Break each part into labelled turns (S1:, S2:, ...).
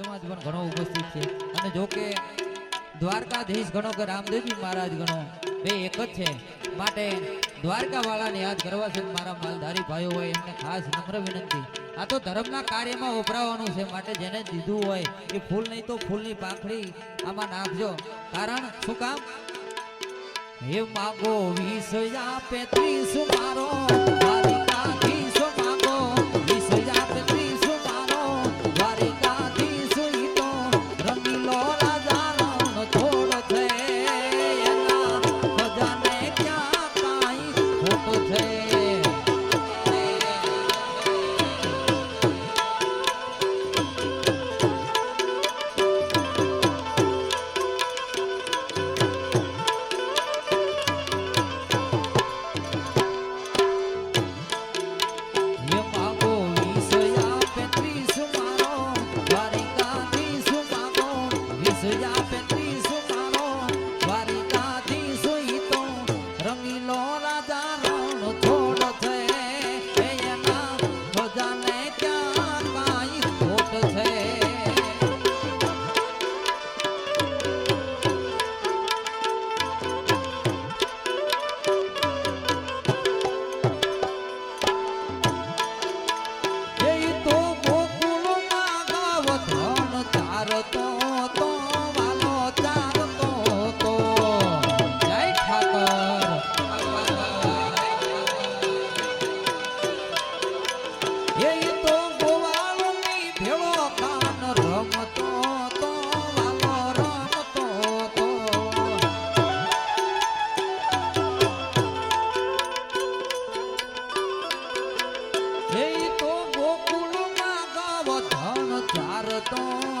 S1: સમાજ પણ ઘણો ઉપસ્થિત છે. અને જો દ્વારકાધીશ ગણો કે રામદેવજી મહારાજ ગણો, બે એક જ છે. માટે દ્વારકા વાળાને યાદ કરવા છે મારા માલધારી ભાઈઓ હોય, એમને ખાસ નમ્ર વિનંતી. આ તો ધર્મના કાર્યમાં વપરાવાનું છે, માટે જેને દીધું હોય એ ફૂલ નહીં તો ફૂલની પાંખડી આમાં નાખજો. કારણ શું કામ? હે માગો વીસ આપે ત્રીસ મારો તો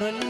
S1: முரளி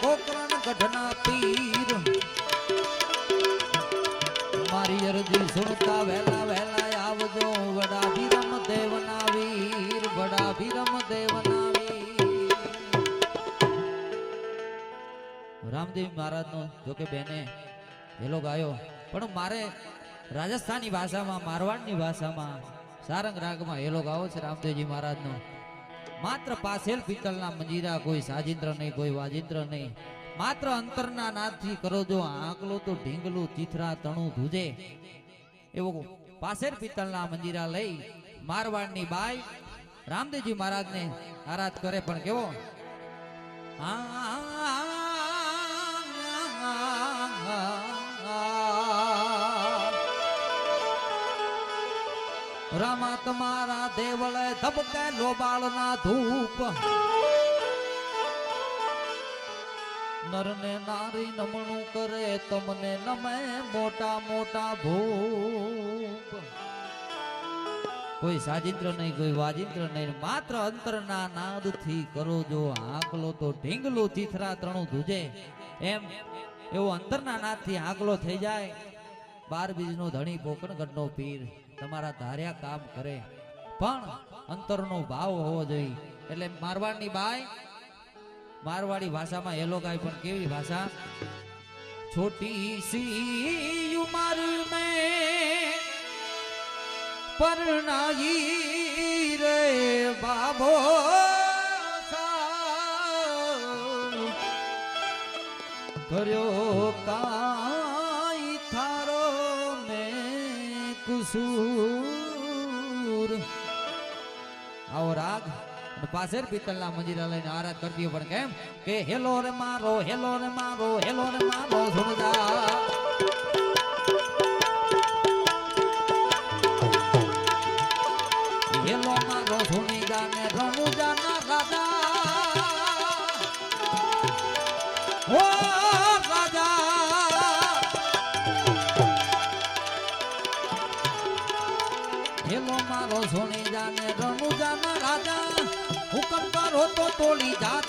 S1: પોકરણ ગઢના પીર મારી અરજી સુણતા વહેલા વહેલા આવજો વડા ભીરમ દેવના વીર વડા ભીરમ દેવના વીર. રામદેવ મહારાજનો, જોકે બેને હેલો ગાયો, પણ મારે રાજસ્થાની ભાષામાં, મારવાડની ભાષામાં સારંગ રાગમાં હેલો ગાવો છે રામદેવજી મહારાજનો. માત્ર પાસેલ પિત્તલના મંજીરા કોઈ સાજિંદ્ર નહીં, કોઈ વાજિંદ્ર નહીં. માત્ર અંતરના નાદથી કરો જો આંકલો તો ઢીંગલું તીથરા તણું ધૂજે એવો પાસેર પિત્તલના મંજીરા લઈ મારવાડની બાઈ રામદેવજી મહારાજને આરાધ કરે. પણ કેવો? રામા મારા દેવળે ધબકે લોબાળના ધૂપ. નરને નારી નમણું કરે, તમને નમે મોટા મોટા ભૂપ. કોઈ સાજિત્ર નહીં, કોઈ વાજિત્ર નહીં, માત્ર અંતરના નાદથી કરો જો આકલો તો ઢીંગલો ચીથરા ત્રણું ધૂજે એમ એવો અંતરના નાદથી આકલો થઈ જાય. બાર બીજનો ધણી પોકણગઢનો પીર. તમારા ધાર્યા કામ કરે. પણ અંતરનો ભાવ હોવો જોઈએ. એટલે મારવાડની બાય મારવાડી ભાષામાં હેલો ગાય પણ કેવી ભાષા? છોટી સી ઉમર મે પરણાઈ રે બાબો કર્યો કાઈ કુસૂર આવો રાગ અને પાછળ પિત્તળના મંજીરા લઈને આરાધ કરતી હોય પણ કેમ કે હેલો રે મારો હેલો રે મારો હેલો રે મારો સુરજા હેલો મારો સુની જાને રણુ જાના રાજા રાજા હુકમ કરો તો તોડી જાત